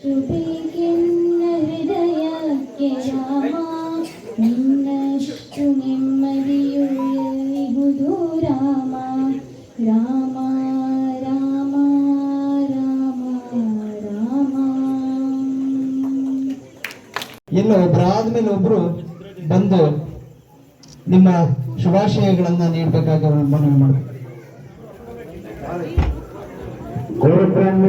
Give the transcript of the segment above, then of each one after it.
ಶ್ರುತಿಗೆನ್ನ ಹೃದಯಕ್ಕೆ ರಾಮ. ನಿನ್ನಷ್ಟು ನೆಮ್ಮದಿಯು ಎಲ್ಲಿಹುದು ರಾಮ. ರಾಮ ರಾಮ ರಾಮ ರಾಮ. ಇನ್ನು ಒಬ್ಬರಾದ್ಮೇಲೆ ಒಬ್ರು ಬಂದು ನಿಮ್ಮ ಶುಭಾಶಯಗಳನ್ನ ನೀಡಬೇಕಾಗಿ ಮನವಿ ಮಾಡಬೇಕು. గురు బ్రహ్మ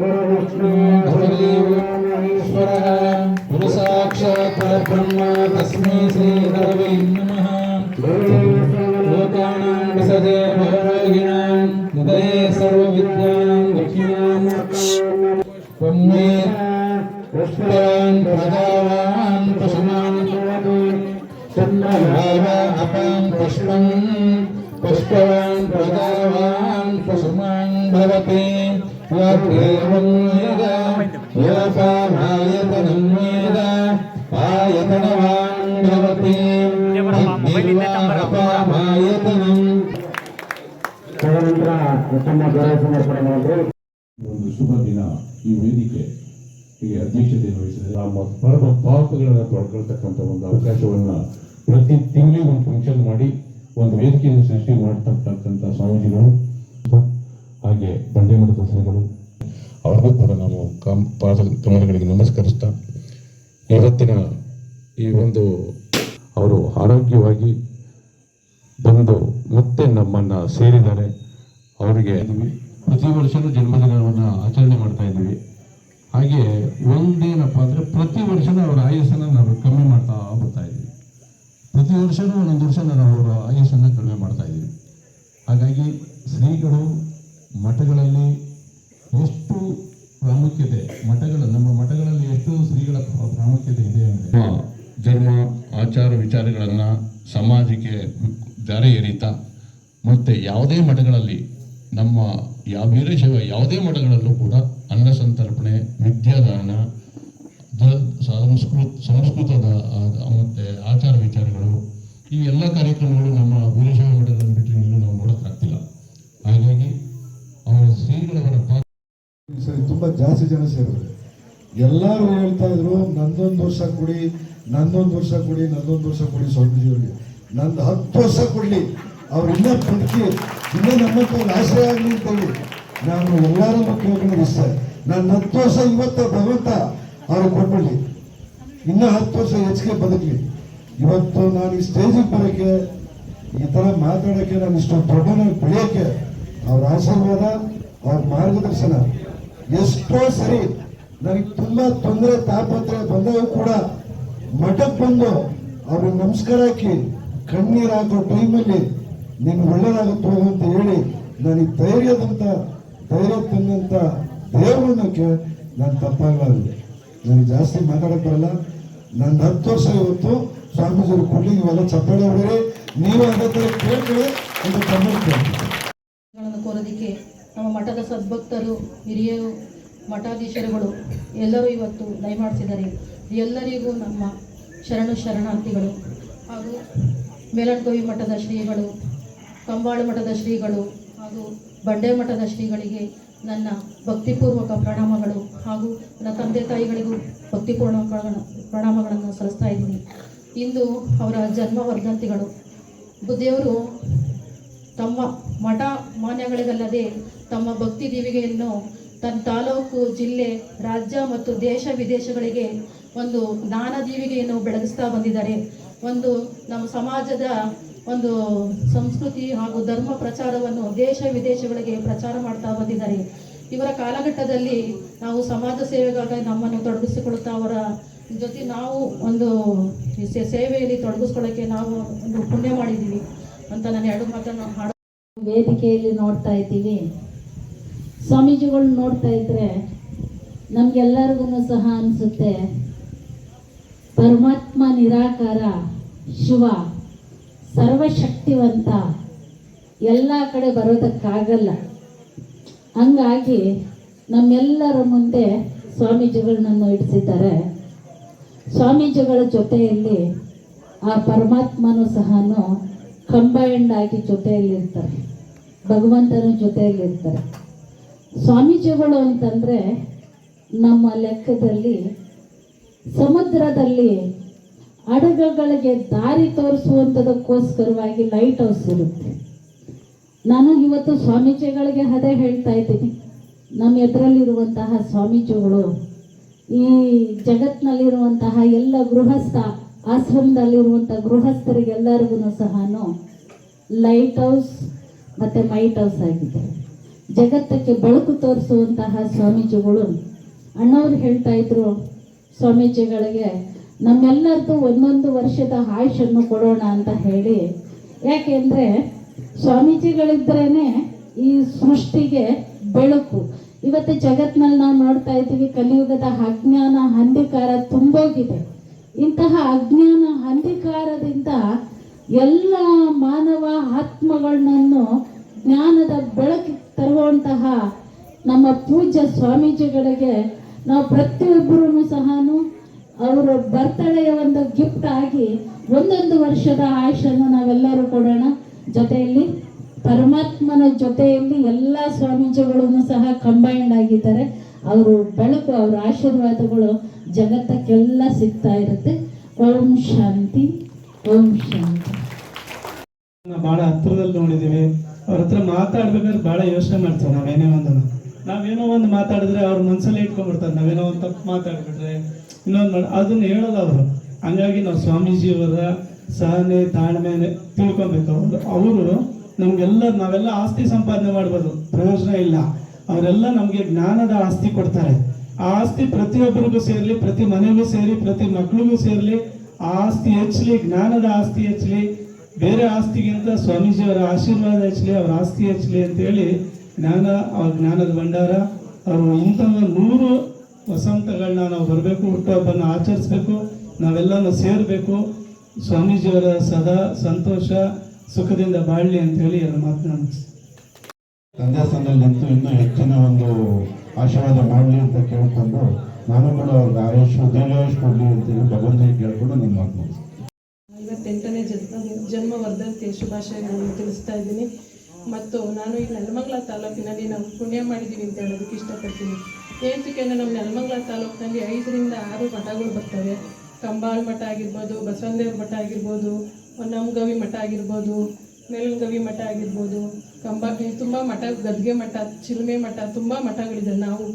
గురు విష్ణు గురుదేవ మహేశ్వర గురు సాక్షాత్ పరబ్రహ్మ సర్వ విద్యా ಆಯತನವಾನ್ ಭವತಿ ಅಗ್ನಿರ್ವಾಹಪಾಮಾಯತನಂ ತದನಂತರ ತಮ್ಮ ಗೌರವ ಸಮರ್ಪಣೆ ಒಂದು ಶುಭ ದಿನ ಈ ವೇದಿಕೆ ಈ ಅಧ್ಯಕ್ಷತೆಯನ್ನು ವಹಿಸಿದೆ ನಮ್ಮ ಪರಮ ಪಾಪಗಳನ್ನು ತೊಡ್ಕೊಳ್ತಕ್ಕಂಥ ಒಂದು ಅವಕಾಶವನ್ನ ಪ್ರತಿ ತಿಂಗಳಿಗೂ ಒಂದು ಫಂಕ್ಷನ್ ಮಾಡಿ ಒಂದು ವೇದಿಕೆಯನ್ನು ಸೃಷ್ಟಿ ಮಾಡ್ತಕ್ಕಂಥ ಸ್ವಾಮೀಜಿಗಳು. ಹಾಗೆ ಬಂಡೆ ಮಠದ ಶ್ರೀಗಳು ಅವರಿಗೂ ಕೂಡ ನಾವು ಕಾಮ್ ಪಾದ ಕಮಲಗಳಿಗೆ ನಮಸ್ಕರಿಸ್ತಾ, ಇವತ್ತಿನ ಈ ಒಂದು ಅವರು ಆರೋಗ್ಯವಾಗಿ ಬಂದು ಮತ್ತೆ ನಮ್ಮನ್ನ ಸೇರಿದ್ದಾರೆ. ಅವರಿಗೆ ಪ್ರತಿ ವರ್ಷನೂ ಜನ್ಮದಿನವನ್ನು ಆಚರಣೆ ಮಾಡ್ತಾ ಇದ್ದೀವಿ. ಹಾಗೆ ಒಂದೇನಪ್ಪ ಅಂದರೆ ಪ್ರತಿ ವರ್ಷನೂ ಅವರ ಆಯಸ್ಸನ್ನು ನಾವು ಕಮ್ಮಿ ಮಾಡ್ತಾ ಬರ್ತಾ ಇದ್ದೀವಿ. ಪ್ರತಿ ವರ್ಷನೂ ಒಂದೊಂದು ವರ್ಷ ನಾವು ಅವರ ಆಯಸ್ಸನ್ನು ಕಡಿಮೆ ಮಾಡ್ತಾ ಇದ್ದೀವಿ. ಹಾಗಾಗಿ ಶ್ರೀಗಳು ಮಠಗಳಲ್ಲಿ ಎಷ್ಟು ಪ್ರಾಮುಖ್ಯತೆ, ಮಠಗಳ, ನಮ್ಮ ಮಠಗಳಲ್ಲಿ ಎಷ್ಟು ಶ್ರೀಗಳ ಪ್ರಾಮುಖ್ಯತೆ ಇದೆ ಅಂದರೆ? ಧರ್ಮ, ಆಚಾರ ವಿಚಾರಗಳನ್ನು ಸಮಾಜಕ್ಕೆ ದಾರಿ ಎರೀತಾ, ಮತ್ತು ಯಾವುದೇ ಮಠಗಳಲ್ಲಿ ನಮ್ಮ ಯಾವ ವೀರಶೈವ ಯಾವುದೇ ಮಠಗಳಲ್ಲೂ ಕೂಡ ಅನ್ನ ಸಂತರ್ಪಣೆ, ವಿದ್ಯಾದಾನ ಸಂಸ್ಕೃತ, ಸಂಸ್ಕೃತದ ಮತ್ತು ಮತ್ತೆ ಆಚಾರ ವಿಚಾರಗಳು, ಈ ಎಲ್ಲ ಕಾರ್ಯಕ್ರಮಗಳು ನಮ್ಮ ವೀರಶೈವ ಮಠಗಳನ್ನು ಬಿಟ್ಟರೆ ಇನ್ನೂ ನಾವು ನೋಡೋಕ್ಕಾಗ್ತಿಲ್ಲ. ಹಾಗಾಗಿ ಅವರ ಶ್ರೀಗಳವರ ಸರಿ, ತುಂಬಾ ಜಾಸ್ತಿ ಜನ ಸೇರಿದ್ರು. ಎಲ್ಲರೂ ಹೇಳ್ತಾ ಇದ್ರು, ನಂದೊಂದು ವರ್ಷ ಕೊಡಿ, ನಂದೊಂದು ವರ್ಷ ಕೊಡಿ, ನಂದೊಂದು ವರ್ಷ ಕೊಡಿ ಸ್ವಾಮೀಜಿಯವರಿಗೆ ನಂದು ಹತ್ತು ವರ್ಷ ಕೊಡಲಿ. ಅವ್ರು ಇನ್ನೂ ಬದುಕಿ, ಇನ್ನೂ ನಮ್ಮ ಕೈಲಿ ಆಶ್ರಯ ಆಗಲಿ ಅಂತೇಳಿ. ನಾನು ಎಲ್ಲರನ್ನು ಕೇಳ್ಕೊಂಡು ನಾನು ಹತ್ತು ವರ್ಷ ಇವತ್ತು ಭಗವಂತ ಅವ್ರಿಗೆ ಕೊಟ್ಬಿಡ್ಲಿ. ಇನ್ನೂ ಹತ್ತು ವರ್ಷ ಹೆಚ್ಚಿಗೆ ಬದುಕಲಿ. ಇವತ್ತು ನಾನು ಈ ಸ್ಟೇಜಿಗೆ ಬರೋಕ್ಕೆ, ಈ ಥರ ಮಾತಾಡೋಕ್ಕೆ ನಾನು ಇಷ್ಟು ದೊಡ್ಡನಾಗಿ ಬೆಳೆಯೋಕ್ಕೆ ಅವ್ರ ಆಶೀರ್ವಾದ, ಅವ್ರ ಮಾರ್ಗದರ್ಶನ. ಎಷ್ಟೋ ಸರಿ ನನಗೆ ತುಂಬಾ ತೊಂದರೆ, ತಾಪತ್ರೆ ಬಂದಾಗ ಕೂಡ. ಮಠಕ್ಕೆ ಬಂದು ಅವ್ರಿಗೆ ನಮಸ್ಕಾರ ಹಾಕಿ ಕಣ್ಣೀರು ಹಾಕೋ ಟೈಮಲ್ಲಿ ನೀನು ಒಳ್ಳೇದಾಗುತ್ತೆ ಅಂತ ಹೇಳಿ ನನಗೆ ಧೈರ್ಯದಂತ, ಧೈರ್ಯ ತಂದಂತ ದೇವರನ್ನಕ್ಕೆ ನಾನು ತಪ್ಪಾಗಲಾರದು. ನನಗೆ ಜಾಸ್ತಿ ಮಾತಾಡಕ್ ಬರಲ್ಲ. ನನ್ನ ಹತ್ತು ವರ್ಷ ಇವತ್ತು ಸ್ವಾಮೀಜಿಯವರು ಕೊಡ್ಲಿ ಇವೆಲ್ಲ ಚಪ್ಪಾಳೆ ಬೇರೆ ನೀವು ಅದೇ ಥರ ಕೇಳ್ಕೊಳ್ಳಿ ಅಂತ ತಮ್ಮ ಕೋರೋದಕ್ಕೆ ನಮ್ಮ ಮಠದ ಸದ್ಭಕ್ತರು ಹಿರಿಯರು ಮಠಾಧೀಶರುಗಳು ಎಲ್ಲರೂ ಇವತ್ತು ದಯಮಾಡಿಸಿದ್ದಾರೆ ಎಲ್ಲರಿಗೂ ನಮ್ಮ ಶರಣು ಶರಣಾರ್ಥಿಗಳು ಹಾಗೂ ಮೇಲಣ್ಕವಿ ಮಠದ ಶ್ರೀಗಳು, ಕಂಬಾಳು ಮಠದ ಶ್ರೀಗಳು ಹಾಗೂ ಬಂಡೆ ಮಠದ ಶ್ರೀಗಳಿಗೆ ನನ್ನ ಭಕ್ತಿಪೂರ್ವಕ ಪ್ರಣಾಮಗಳು ಹಾಗೂ ನನ್ನ ತಂದೆ ತಾಯಿಗಳಿಗೂ ಭಕ್ತಿಪೂರ್ಣ ಪ್ರಣಾಮಗಳನ್ನು ಸಲ್ಲಿಸ್ತಾ ಇದ್ದೀನಿ. ಇಂದು ಅವರ ಜನ್ಮ ವರ್ಧಂತಿಗಳು ಬುದ್ಧಿಯವರು ತಮ್ಮ ಮಠ ಮಾನ್ಯಗಳಿಗಲ್ಲದೆ ತಮ್ಮ ಭಕ್ತಿ ದೀವಿಗೆಯನ್ನು ತನ್ನ ತಾಲೂಕು, ಜಿಲ್ಲೆ, ರಾಜ್ಯ ಮತ್ತು ದೇಶ ವಿದೇಶಗಳಿಗೆ ಒಂದು ಜ್ಞಾನ ದೀವಿಗೆಯನ್ನು ಬೆಳಗಿಸ್ತಾ ಬಂದಿದ್ದಾರೆ. ಒಂದು ನಮ್ಮ ಸಮಾಜದ ಒಂದು ಸಂಸ್ಕೃತಿ ಹಾಗೂ ಧರ್ಮ ಪ್ರಚಾರವನ್ನು ದೇಶ ವಿದೇಶಗಳಿಗೆ ಪ್ರಚಾರ ಮಾಡ್ತಾ ಬಂದಿದ್ದಾರೆ. ಇವರ ಕಾಲಘಟ್ಟದಲ್ಲಿ ನಾವು ಸಮಾಜ ಸೇವೆಗಾಗಿ ನಮ್ಮನ್ನು ತೊಡಗಿಸಿಕೊಳ್ಳುತ್ತಾ ಅವರ ಜೊತೆ ನಾವು ಒಂದು ಸೇವೆಯಲ್ಲಿ ತೊಡಗಿಸ್ಕೊಳ್ಳೋಕ್ಕೆ ನಾವು ಒಂದು ಪುಣ್ಯ ಮಾಡಿದ್ದೀವಿ. ಅಂತ ನಾನು ಎರಡು ಮಾತನ್ನು ಹಾಡ ವೇದಿಕೆಯಲ್ಲಿ ನೋಡ್ತಾ ಇದ್ದೀವಿ. ಸ್ವಾಮೀಜಿಗಳು ನೋಡ್ತಾ ಇದ್ರೆ ನಮ್ಗೆಲ್ಲರಿಗೂ ಸಹ ಅನಿಸುತ್ತೆ. ಪರಮಾತ್ಮ ನಿರಾಕಾರ, ಶಿವ, ಸರ್ವಶಕ್ತಿವಂತ ಎಲ್ಲ ಕಡೆ ಬರೋದಕ್ಕಾಗಲ್ಲ. ಹಂಗಾಗಿ ನಮ್ಮೆಲ್ಲರ ಮುಂದೆ ಸ್ವಾಮೀಜಿಗಳನ್ನನ್ನು ಇಡಿಸಿದ್ದಾರೆ. ಸ್ವಾಮೀಜಿಗಳ ಜೊತೆಯಲ್ಲಿ ಆ ಪರಮಾತ್ಮನೂ ಸಹ ಕಂಬೈಂಡ್ ಆಗಿ ಜೊತೆಯಲ್ಲಿರ್ತಾರೆ. ಭಗವಂತನ ಜೊತೆಯಲ್ಲಿರ್ತಾರೆ. ಸ್ವಾಮೀಜಿಗಳು ಅಂತಂದರೆ ನಮ್ಮ ಲೆಕ್ಕದಲ್ಲಿ ಸಮುದ್ರದಲ್ಲಿ ಹಡಗುಗಳಿಗೆ ದಾರಿ ತೋರಿಸುವಂಥದಕ್ಕೋಸ್ಕರವಾಗಿ ಲೈಟ್ ಹೌಸ್ ಇರುತ್ತೆ. ನಾನು ಇವತ್ತು ಸ್ವಾಮೀಜಿಗಳಿಗೆ ಅದೇ ಹೇಳ್ತಾ ಇದ್ದೀನಿ. ನಮ್ಮ ಎದುರಲ್ಲಿರುವಂತಹ ಸ್ವಾಮೀಜಿಗಳು ಈ ಜಗತ್ತಿನಲ್ಲಿರುವಂತಹ ಎಲ್ಲ ಗೃಹಸ್ಥ ಆಶ್ರಮದಲ್ಲಿರುವಂಥ ಗೃಹಸ್ಥರಿಗೆಲ್ಲರಿಗೂ ಸಹ ಲೈಟ್ ಹೌಸ್ ಮತ್ತು ಮೈಟ್ ಹೌಸ್ ಆಗಿದೆ. ಜಗತ್ತಕ್ಕೆ ಬೆಳಕು ತೋರಿಸುವಂತಹ ಸ್ವಾಮೀಜಿಗಳು, ಅಣ್ಣವ್ರು ಹೇಳ್ತಾ ಇದ್ರು ಸ್ವಾಮೀಜಿಗಳಿಗೆ ನಮ್ಮೆಲ್ಲರಿಗೂ ಒಂದೊಂದು ವರ್ಷದ ಆಯುಷನ್ನು ಕೊಡೋಣ ಅಂತ ಹೇಳಿ. ಯಾಕೆಂದರೆ ಸ್ವಾಮೀಜಿಗಳಿದ್ರೇ ಈ ಸೃಷ್ಟಿಗೆ ಬೆಳಕು. ಇವತ್ತು ಜಗತ್ನಲ್ಲಿ ನಾವು ನೋಡ್ತಾ ಇದ್ದೀವಿ, ಕಲಿಯುಗದ ಅಜ್ಞಾನ, ಅಂಧಕಾರ ತುಂಬೋಗಿದೆ. ಇಂತಹ ಅಜ್ಞಾನ ಅಂಧಕಾರದಿಂದ ಎಲ್ಲ ಮಾನವ ಆತ್ಮಗಳನ್ನು ಜ್ಞಾನದ ಬೆಳಕಿಗೆ ತರುವಂತಹ ನಮ್ಮ ಪೂಜ್ಯ ಸ್ವಾಮೀಜಿಗಳಿಗೆ ನಾವು ಪ್ರತಿಯೊಬ್ಬರೂ ಸಹ ಅವರ ಬರ್ತಡೆಯ ಒಂದು ಗಿಫ್ಟ್ ಆಗಿ ಒಂದೊಂದು ವರ್ಷದ ಆಯುಷನ್ನು ನಾವೆಲ್ಲರೂ ಕೊಡೋಣ. ಜೊತೆಯಲ್ಲಿ ಪರಮಾತ್ಮನ ಜೊತೆಯಲ್ಲಿ ಎಲ್ಲ ಸ್ವಾಮೀಜಿಗಳನ್ನು ಸಹ ಕಂಬೈಂಡ್ ಆಗಿದ್ದಾರೆ. ಅವರು ಬೆಳಕು, ಅವರ ಆಶೀರ್ವಾದಗಳು ಜಗತ್ತಕ್ಕೆಲ್ಲ ಸಿಗ್ತಾ ಇರುತ್ತೆ. ಓಂ ಶಾಂತಿ ಓಂ ಶಾಂತಿ. ಬಹಳ ಹತ್ರದಲ್ಲಿ ನೋಡಿದೀವಿ. ಅವ್ರ ಹತ್ರ ಮಾತಾಡ್ಬೇಕಾದ್ರೆ ಬಹಳ ಯೋಚನೆ ಮಾಡ್ತೀವಿ ನಾವೇನೇ ಒಂದನ್ನು ನಾವೇನೋ ಒಂದು ಮಾತಾಡಿದ್ರೆ ಅವ್ರ ಮನ್ಸಲ್ಲಿ ಇಟ್ಕೊಂಡ್ಬಿಡ್ತಾರೆ. ನಾವೇನೋ ಒಂದು ತಪ್ಪು ಮಾತಾಡ್ಬಿಟ್ರೆ ಇನ್ನೊಂದು ಮಾಡಿ ಅದನ್ನ ಹೇಳಲ್ಲ ಅವರು. ಹಂಗಾಗಿ ನಾವು ಸ್ವಾಮೀಜಿಯವರ ಸಹನೆ, ತಾಳ್ಮೆ ತಿಳ್ಕೊಬೇಕು. ಅವರು ಅವರು ನಮಗೆಲ್ಲ ನಾವೆಲ್ಲ ಆಸ್ತಿ ಸಂಪಾದನೆ ಮಾಡ್ಬೋದು. ಪ್ರಯೋಜನ ಇಲ್ಲ. ಅವರೆಲ್ಲ ನಮಗೆ ಜ್ಞಾನದ ಆಸ್ತಿ ಕೊಡ್ತಾರೆ. ಆ ಆಸ್ತಿ ಪ್ರತಿಯೊಬ್ಬರಿಗೂ ಸೇರಲಿ, ಪ್ರತಿ ಮನೆಗೂ ಸೇರಿ, ಪ್ರತಿ ಮಕ್ಕಳಿಗೂ ಸೇರಲಿ ಆ ಆಸ್ತಿ ಹೆಚ್ಚಲಿ, ಜ್ಞಾನದ ಆಸ್ತಿ ಹೆಚ್ಚಲಿ, ಬೇರೆ ಆಸ್ತಿಗಿಂತ ಸ್ವಾಮೀಜಿಯವರ ಆಶೀರ್ವಾದ ಹೆಚ್ಚಲಿ, ಅವರ ಆಸ್ತಿ ಹೆಚ್ಚಲಿ ಅಂತೇಳಿ ಜ್ಞಾನ, ಅವ್ರ ಜ್ಞಾನದ ಭಂಡಾರ, ಅವರು ಇಂತಹ ನೂರು ವಸಂತಗಳನ್ನ ನಾವು ಬರಬೇಕು, ಹುಟ್ಟುಹಬ್ಬನ ಆಚರಿಸ್ಬೇಕು, ನಾವೆಲ್ಲನೂ ಸೇರಬೇಕು. ಸ್ವಾಮೀಜಿಯವರ ಸದಾ ಸಂತೋಷ, ಸುಖದಿಂದ ಬಾಳಲಿ ಅಂತ ಹೇಳಿ ಎರಡು ಮಾತನಾಡ ತಂದೆ ಇನ್ನೂ ಹೆಚ್ಚಿನ ಒಂದು ಆಶೀರ್ವಾದ ಮಾಡಲಿ ಅಂತ ಕೇಳ್ಕೊಂಡು ನಾನು ಕೂಡ ಅವ್ರಿಗೆ ಆಯುಷ್ ದೀರ್ಘಾಯುಷ್ ಕೊಡಲಿ ಅಂತೇಳಿ ಭಗವಂತನಿಗೆ ಕೇಳ್ಕೊಂಡು ನನ್ನ ಮಾತು ಐವತ್ತೆಂಟನೇ ಜನ್ಮ ಜನ್ಮ ವರ್ಧಂತಿ ಶುಭಾಶಯಗಳನ್ನು ತಿಳಿಸ್ತಾ ಇದ್ದೀನಿ. ಮತ್ತು ನಾನು ಈ ನೆಲಮಂಗಲ ತಾಲೂಕಿನಲ್ಲಿ ನಾವು ಪುಣ್ಯ ಮಾಡಿದ್ದೀವಿ ಅಂತ ಹೇಳೋದಕ್ಕೆ ಇಷ್ಟಪಡ್ತೀನಿ. ಏತಕ್ಕೆ ನಮ್ಮ ನೆಲಮಂಗಲ ತಾಲೂಕಿನಲ್ಲಿ ಐದರಿಂದ ಆರು ಮಠಗಳು ಬರ್ತವೆ. ಕಂಬಾಳ್ ಮಠ ಆಗಿರ್ಬೋದು ಬಸವನದೇವ್ರ ಮಠ ಆಗಿರ್ಬೋದು, ಹೊನ್ನಂಗವಿ ಮಠ ಆಗಿರ್ಬೋದು ಮೇಲುಗವಿ ಮಠ ಆಗಿರ್ಬೋದು, ಕಂಬ ತುಂಬ ಮಠ, ಗದ್ಗೆ ಮಠ, ಚಿಲುಮೆ ಮಠ, ತುಂಬ ಮಠಗಳಿದೆ. ನಾವು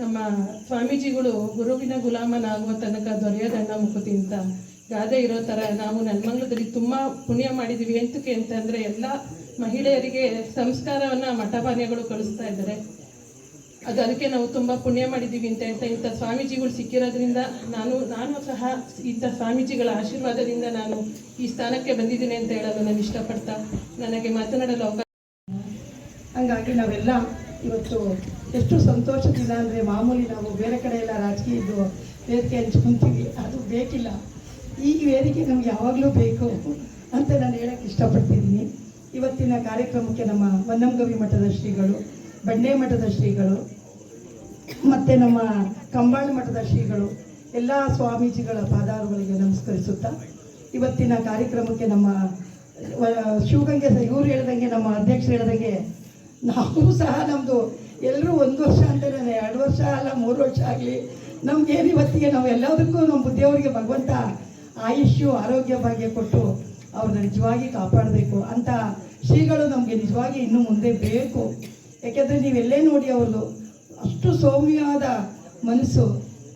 ನಮ್ಮ ಸ್ವಾಮೀಜಿಗಳು ಗುರುವಿನ ಗುಲಾಮನಾಗುವ ತನಕ ದೊರೆಯೋದಣ್ಣ ಮುಕುತಿ ಅಂತ ಗಾದೆ ಇರೋ ಥರ ನಾವು ನೆಲಮಂಗ್ಲದಲ್ಲಿ ತುಂಬ ಪುಣ್ಯ ಮಾಡಿದ್ದೀವಿ ಎಂತಕ್ಕೆ ಅಂತಂದರೆ, ಎಲ್ಲ ಮಹಿಳೆಯರಿಗೆ ಸಂಸ್ಕಾರವನ್ನು ಮಠಪಾನ್ಯಗಳು ಕಳಿಸ್ತಾ ಇದ್ದಾರೆ. ಅದು ಅದಕ್ಕೆ ನಾವು ತುಂಬ ಪುಣ್ಯ ಮಾಡಿದ್ದೀವಿ ಅಂತ ಹೇಳ್ತಾ ಇಂಥ ಸ್ವಾಮೀಜಿಗಳು ಸಿಕ್ಕಿರೋದ್ರಿಂದ ನಾನು ನಾನು ಸಹ ಇಂಥ ಸ್ವಾಮೀಜಿಗಳ ಆಶೀರ್ವಾದದಿಂದ ನಾನು ಈ ಸ್ಥಾನಕ್ಕೆ ಬಂದಿದ್ದೀನಿ ಅಂತ ಹೇಳಲು ನಾನು ಇಷ್ಟಪಡ್ತಾ ನನಗೆ ಮಾತನಾಡಲು ಅವಕಾಶ ಹಂಗಾಗಿ ನಾವೆಲ್ಲ ಇವತ್ತು ಎಷ್ಟು ಸಂತೋಷದಿಂದ ಅಂದರೆ ಮಾಮೂಲಿ ನಾವು ಬೇರೆ ಕಡೆ ಎಲ್ಲ ರಾಜಕೀಯದ್ದು ವೇದಿಕೆ ಹಂಚ್ಕೊಂತೀವಿ ಅದು ಬೇಕಿಲ್ಲ. ಈ ವೇದಿಕೆ ನಮ್ಗೆ ಯಾವಾಗಲೂ ಬೇಕು ಅಂತ ನಾನು ಹೇಳಕ್ಕೆ ಇಷ್ಟಪಡ್ತಿದ್ದೀನಿ ಇವತ್ತಿನ ಕಾರ್ಯಕ್ರಮಕ್ಕೆ ನಮ್ಮ ವನ್ನಂಗವಿ ಮಠದ ಶ್ರೀಗಳು ಬಂಡೆ ಮಠದ ಶ್ರೀಗಳು, ಮತ್ತು ನಮ್ಮ ಕಂಬಾಳ ಮಠದ ಶ್ರೀಗಳು, ಎಲ್ಲ ಸ್ವಾಮೀಜಿಗಳ ಪಾದಾರುಗಳಿಗೆ ನಮಸ್ಕರಿಸುತ್ತಾ, ಇವತ್ತಿನ ಕಾರ್ಯಕ್ರಮಕ್ಕೆ ನಮ್ಮ ಶಿವಗಂಗೆ ಇವರು ಹೇಳ್ದಂಗೆ ನಮ್ಮ ಅಧ್ಯಕ್ಷರು ಹೇಳ್ದಂಗೆ ನಾವು ಸಹ ನಮ್ಮದು ಎಲ್ಲರೂ ಒಂದು ವರ್ಷ ಅಂತಲೇ ಎರಡು ವರ್ಷ ಅಲ್ಲ, ಮೂರು ವರ್ಷ ಆಗಲಿ, ನಮ್ಗೇನು ಇವತ್ತಿಗೆ ನಾವು ಎಲ್ಲದಕ್ಕೂ ನಮ್ಮ ಬುದ್ಧಿಯವರಿಗೆ ಭಗವಂತ ಆಯುಷ್ಯು, ಆರೋಗ್ಯ ಭಾಗ್ಯ ಕೊಟ್ಟು ಅವ್ರನ್ನ ನಿಜವಾಗಿ ಕಾಪಾಡಬೇಕು ಅಂತ ಶ್ರೀಗಳು ನಮಗೆ ನಿಜವಾಗಿ ಇನ್ನು ಮುಂದೆ ಬೇಕು. ಯಾಕೆಂದರೆ ನೀವೆಲ್ಲೇ ನೋಡಿ ಅವ್ರದ್ದು, ಅಷ್ಟು ಸೌಮ್ಯವಾದ ಮನಸ್ಸು,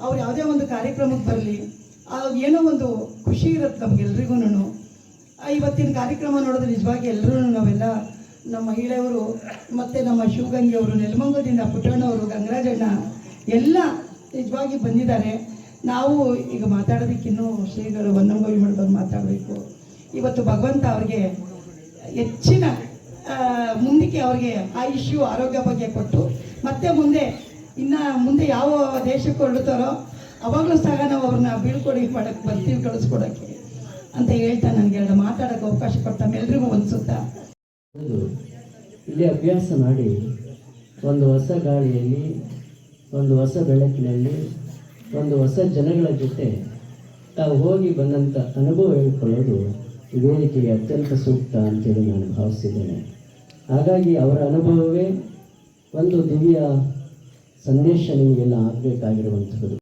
ಅವ್ರು ಯಾವುದೇ ಒಂದು ಕಾರ್ಯಕ್ರಮಕ್ಕೆ ಬರಲಿ ಏನೋ ಒಂದು ಖುಷಿ ಇರುತ್ತೆ ನಮಗೆಲ್ರಿಗೂ ಇವತ್ತಿನ ಕಾರ್ಯಕ್ರಮ ನೋಡಿದ್ರೆ ನಿಜವಾಗಿ ಎಲ್ಲರೂ ನಾವೆಲ್ಲ ನಮ್ಮ ಮಹಿಳೆಯವರು ಮತ್ತು ನಮ್ಮ ಶಿವಗಂಗೆ ಅವರು, ನೆಲಮಂಗಲದಿಂದ ಪುಟ್ಟಣ್ಣವರು ಗಂಗರಾಜಣ್ಣ ಎಲ್ಲ ನಿಜವಾಗಿ ಬಂದಿದ್ದಾರೆ. ನಾವು ಈಗ ಮಾತಾಡೋದಕ್ಕಿನ್ನೂ ಶ್ರೀಗಳು ವಂದನಗೋವಿ ಮಾಡಿದವ್ರು ಮಾತಾಡಬೇಕು. ಇವತ್ತು ಭಗವಂತ ಅವ್ರಿಗೆ ಹೆಚ್ಚಿನ ಮುಂದಕ್ಕೆ ಅವ್ರಿಗೆ ಆಯುಷ್ಯು ಆರೋಗ್ಯ ಬಗ್ಗೆ ಕೊಟ್ಟು, ಮತ್ತೆ ಮುಂದೆ, ಇನ್ನು ಮುಂದೆ ಯಾವ ದೇಶಕ್ಕೆ ಹೊರಡ್ತಾರೋ, ಅವಾಗಲೂ ಸಹ ನಾವು ಅವ್ರನ್ನ ಬೀಳ್ಕೊಡಿ ಮಾಡಕ್ಕೆ ಬರ್ತೀವಿ, ಕಳಿಸ್ಕೊಡೋಕ್ಕೆ ಅಂತ ಹೇಳ್ತಾ ನನಗೆ ಎರಡು ಮಾತಾಡೋಕ್ಕೆ ಅವಕಾಶ ಕೊಟ್ಟ ಎಲ್ರಿಗೂ ಅನಿಸುತ್ತಾ ಇಲ್ಲಿ ಅಭ್ಯಾಸ ಮಾಡಿ, ಒಂದು ಹೊಸ ಗಾಳಿಯಲ್ಲಿ, ಒಂದು ಹೊಸ ಬೆಳಕಿನಲ್ಲಿ, ಒಂದು ಹೊಸ ಜನಗಳ ಜೊತೆ ತಾವು ಹೋಗಿ ಬಂದಂಥ ಅನುಭವ ಹೇಳ್ಕೊಳ್ಳೋದು ವೇದಿಕೆಗೆ ಅತ್ಯಂತ ಸೂಕ್ತ ಅಂತೇಳಿ ನಾನು ಭಾವಿಸಿದ್ದೇನೆ. ಹಾಗಾಗಿ ಅವರ ಅನುಭವವೇ ಒಂದು ದಿವ್ಯ ಸಂದೇಶ ನಿಮಗೆಲ್ಲ ಆಗಬೇಕಾಗಿರುವಂಥದ್ದು.